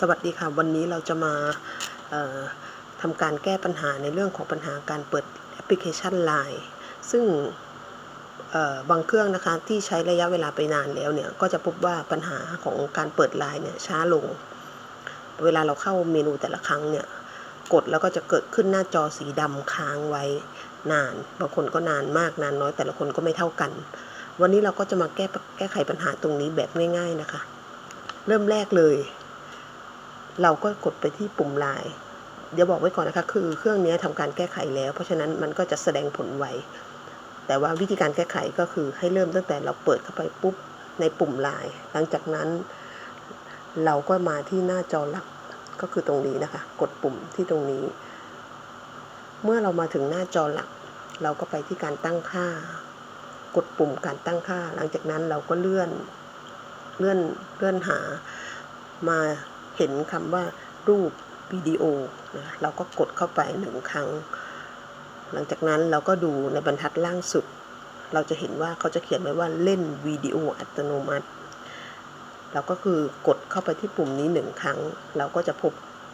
สวัสดีค่ะ วันนี้เราจะมาทำการแก้ปัญหาในเรื่องของปัญหาการเปิดแอปพลิเคชัน Line ซึ่งบางเครื่องนะคะที่ใช้ระยะเวลาไปนานแล้วเนี่ยก็จะพบว่าปัญหาของการเปิด Line เนี่ยช้าลง เวลาเราเข้าเมนูแต่ละครั้งเนี่ยกดแล้วก็จะเกิดขึ้นหน้าจอสีดำค้างไว้นาน บางคนก็นานมากนานน้อยแต่ละคนก็ไม่เท่ากัน วันนี้เราก็จะมาแก้แก้ไขปัญหาตรงนี้แบบง่าย ๆนะคะ เริ่มแรกเลย เราก็กดไปที่ปุ่มไลน์เดี๋ยวบอกไว้ก่อนนะคะ คือเครื่องนี้ทำการแก้ไขแล้ว เพราะฉะนั้นมันก็จะแสดงผลไว แต่ว่าวิธีการแก้ไขก็คือให้เริ่มตั้งแต่เราเปิดเข้าไปปุ๊บในปุ่มไลน์หลังจากนั้น เราก็มาที่หน้าจอหลักก็คือตรงนี้นะคะ กดปุ่มที่ตรงนี้ เมื่อเรามาถึงหน้าจอหลัก เราก็ไปที่การตั้งค่า กดปุ่มการตั้งค่า หลังจากนั้นเราก็เลื่อนเลื่อนเลื่อนหามา เห็นคำว่ารูปวิดีโอนะเราก็กดเข้าไปหนึ่งครั้ง หลังจากนั้นเราก็ดูในบรรทัดล่างสุด เราจะเห็นว่าเขาจะเขียนไว้ว่าเล่นวิดีโออัตโนมัติเราก็คือกดเข้าไปที่ปุ่มนี้หนึ่งครั้ง เราก็จะพบ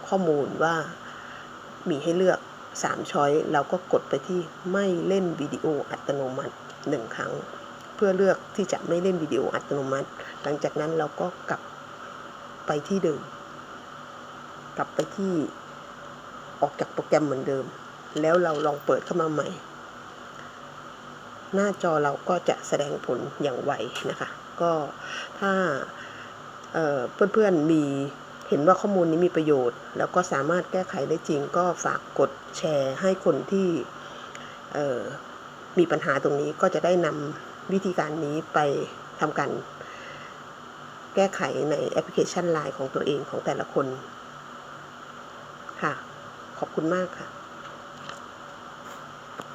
ข้อมูลว่ามีให้เลือก3ช้อยเราก็กดไปที่ไม่เล่นวิดีโออัตโนมัติหนึ่งครั้ง เพื่อเลือกที่จะไม่เล่นวิดีโออัตโนมัติ หลังจากนั้นเราก็กลับไปที่เดิม ลับไปที่ออกจากโปรแกรมเหมือนเดิม แล้วเราลองเปิดเข้ามาใหม่ หน้าจอเราก็จะแสดงผลอย่างไวนะคะ ก็ถ้าเเพื่อนๆมีเห็นว่าข้อมูลนี้มีประโยชน์ แล้วก็สามารถแก้ไขได้จริง ก็ฝากกดแชร์ให้คนที่มีปัญหาตรงนี้ก็จะได้นำวิธีการนี้ไปทำการแก้ไขในแอปพลิเคชัน Line ของตัวเองของแต่ละคน ค่ะ ขอบคุณมากค่ะ